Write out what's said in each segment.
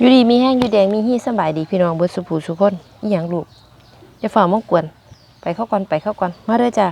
อยู่ดีมีแห้งอยู่แดงมีฮีสบายดีพี่น้องเบิดสุภูสุคนอีหยังลูกอย่าฝ่ามากวน ไปเข้าก่อนไปเข้าก่อนมาเด้อจ้า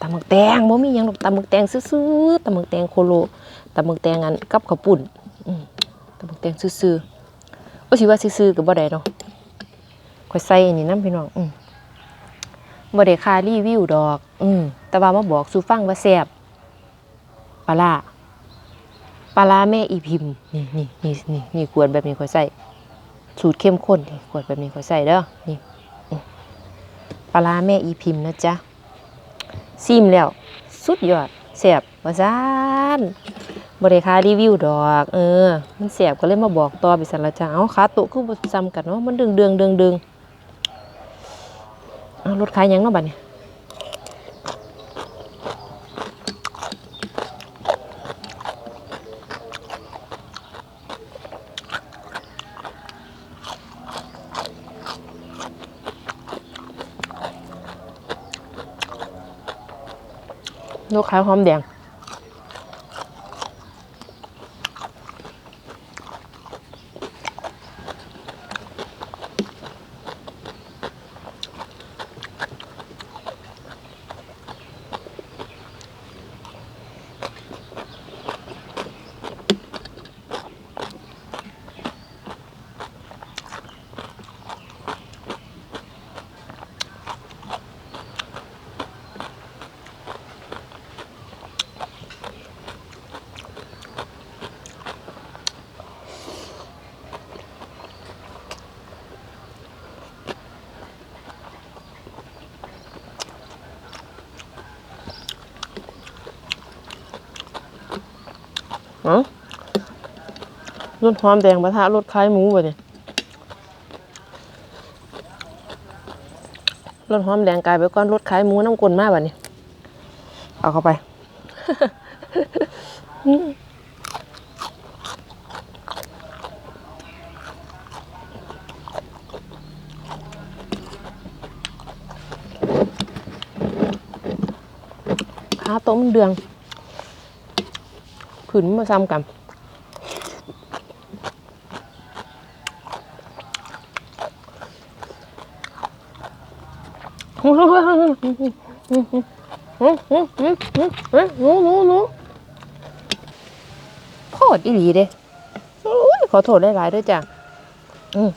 ตำหมึกแตงบ่มีหยังลูกตำหมึกแตงซื่อๆตำหมึกแตงโคโลตำหมึกแตงอันกับข้าวปุ้นตำหมึกแตงซื่อๆโอ้สิว่าซื่อๆก็บ่ได้เนาะข่อยใส่อันนี้นํพี่น้องอืมบ่ได้ค่ารีวิวดอก อืมแต่ว่ามาบอกสู่ฟังว่าแซ่บปลาร้า ปลาร้าแม่อีพิมพ์นี่นี่นี่นี่นี่ขวดแบบนี้ขอยใส่สูตรเข้มข้นนี่ขวดแบบนี้ขอยใส่เด้อนี่ปลาร้าแม่อีพิมพ์นะจ๊ะซิมแล้ว สุดยอดแซ่บว่าซานบริคารีวิวดอก เออ มันแซ่บก็เลยมาบอกต่อไปสันละจ้าเอาขาโตคือบ่ซ้ำกันเนาะมันดึงเดืองเดืองเดืองเอารถขายยังเนาะบัดนี้ ลูกค้าหอมแดง รถหอมแดงปะทะรถคล้ายหมูบ่เนี่ยรถหอมแดงกลายไปก้อนรถคล้ายหมูน้ำกลนมากบ่เนี่ยเอาเข้าไปขาต้มนเดืองผืนมาซ้ำกัน หนูหนูหนูโคตรอีหลีเด้โอ้ยขอโทษหลายๆด้วยจ้ะอืม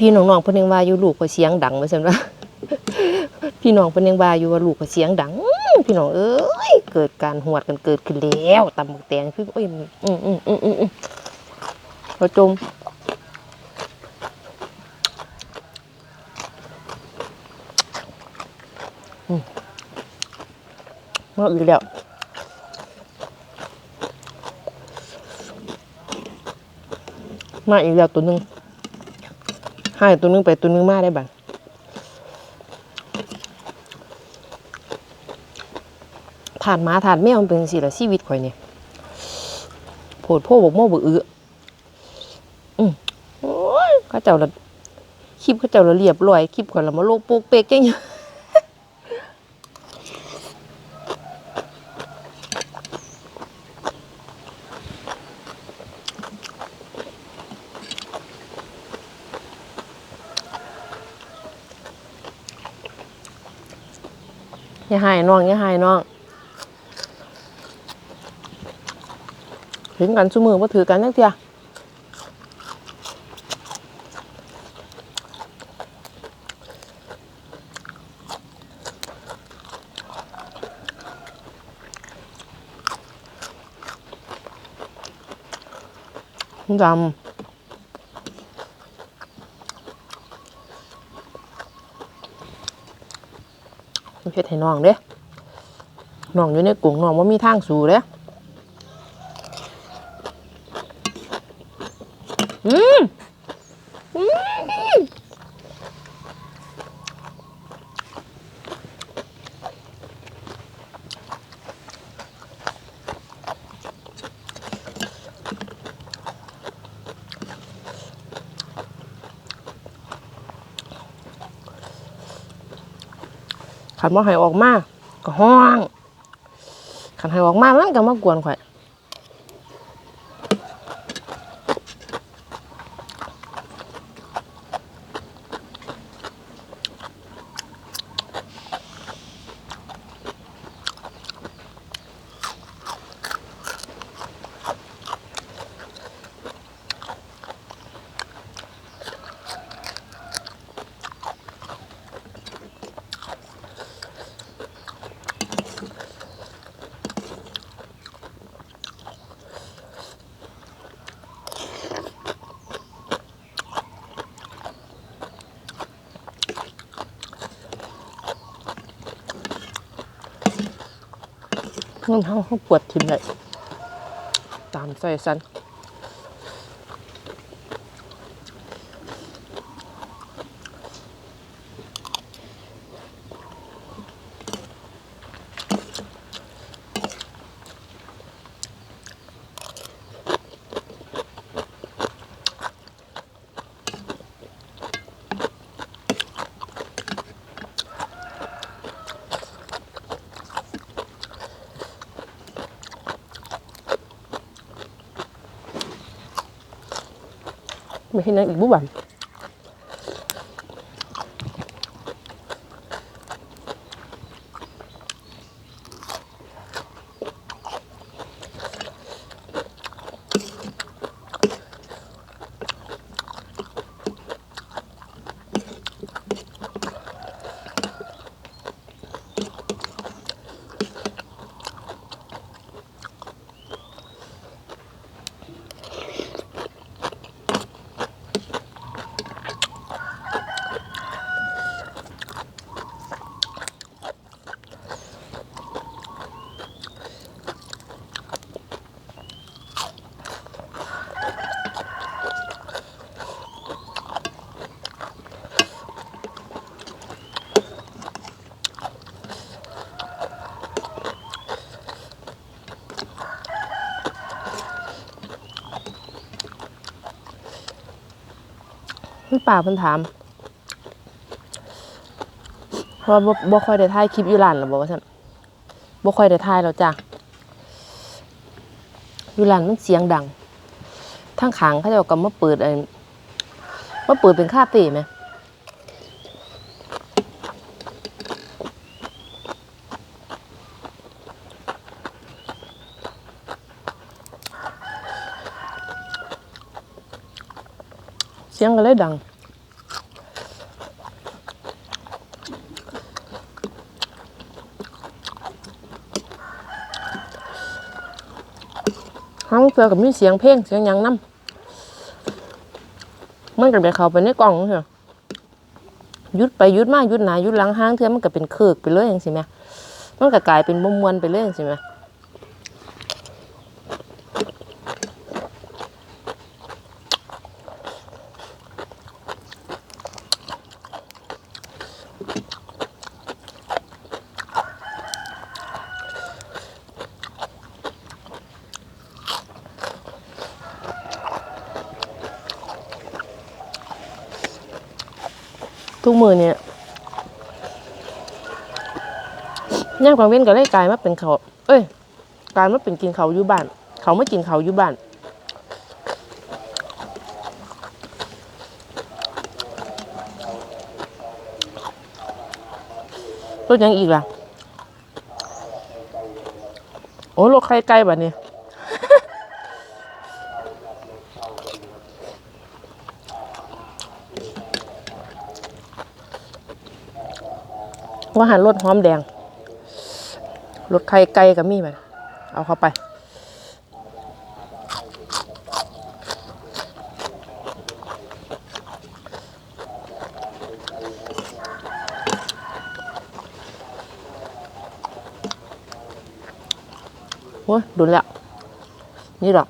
พี่น้องๆเพิ่นยังว่าอยู่ลูกก็เสียงดังว่าซั่นว่าพี่น้องเพิ่นยังว่าอยู่ว่าลูกก็เสียงดัง พี่น้องเอ้ยเกิดการหวดกันเกิดขึ้นแล้วตำบักแตงคือโอ้ยอืมอืมอืมอืมอืมเราจม มาอีกแล้วมาอีกแล้วตัวหนึงให้ตัวหนึงไปตัวหนึงมาได้บ้างถาดหมาถาดแมวมันเป็นสิละชีวิตข่อยเนี่ยโผดโพบอกโม่บกอื้ออืมโอ้ยเข้าเจ้าละคลิปข้าเจ้าละเรียบร้อยคลิปข่อยละมาโลกโปกเปกจังยัง อย่าหายน้องอย่าหายน้องถึงกันซุมือว่าถือกันนักเทียดำ เฮ็ดให้น้องเด้น้องอยู่ในกลุ่งน้องว่ามีทางสู่เด้ ขันว่าให้ออกมาก็ห้องขันให้ออกมามันก็มากวนข่อย มันเขาเขาปวดทิมเลยตามใส่สัน เห็นยังอีกบุบัน พี่ป่าเพิ่นถามเพราะบ่บ่ค่อยได้ถ่ายคลิปอยู่ร้านหรอบอกว่าซั่นบ่ค่อยได้ถ่ายแล้วจ้ะอยู่ร้านมันเสียงดังทั้งขางเขาเจ้าก็มาเปิดไอ้มาเปิดเป็นคาเฟ่ไหม สียงก็เลยดัง ห้องเสือกับมีเสียงเพลงเสียงยังนํมันก็ไปเข้าไปในกล่องเหรอยุดไปยุดมายุดหนายุดหลังห้างเทือมันก็เป็นเคิกไปเลยอย่างสิแม่มันก็กลายเป็นมมวนไปเลยอย่างสิแม่ ทุกมือเนี่ยย่างกลางเว้นก็เลยกลายมาเป็นเขาเอ้ยกลายมาเป็นกินเขาอยู่บ้าน เขาไม่กินเขาอยู่บ้านรถยังอีกล่ะ โอ้รถใครไกลแบบนี้ ว่าหันรถหอมแดงรถไข่ไก่กับมีไปเอาเข้าไป โอ้ยดุนแล้ว นี่หรอก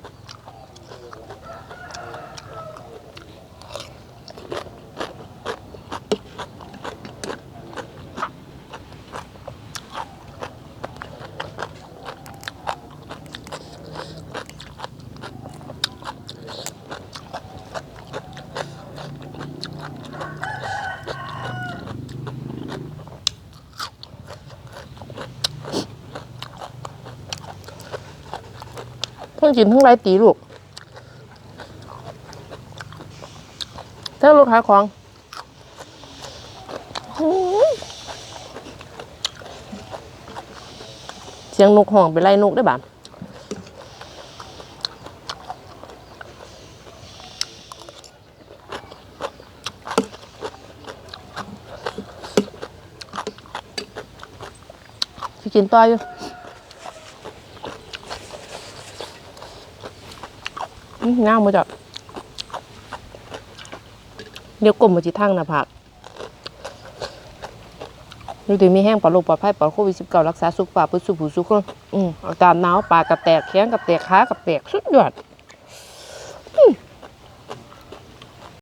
ทั้งกินทั้งไรตีลูกเท่าลูกค้าของอื้อเสียงนกห้องไปไล่นกได้บ่ากินต่ออยู่ อื้อ งามมาจากเดี๋ยวกลมมาจิทางนะผักดูดีมีแห้งปลอดโรคปลอดภัยปลอดโควิดสิบเก้ารักษาสุขภาพเพื่อสุขผู้สุขคนอืมอาการหนาวปากกับแตกแข้งกับแตกขากับแตกสุดยอด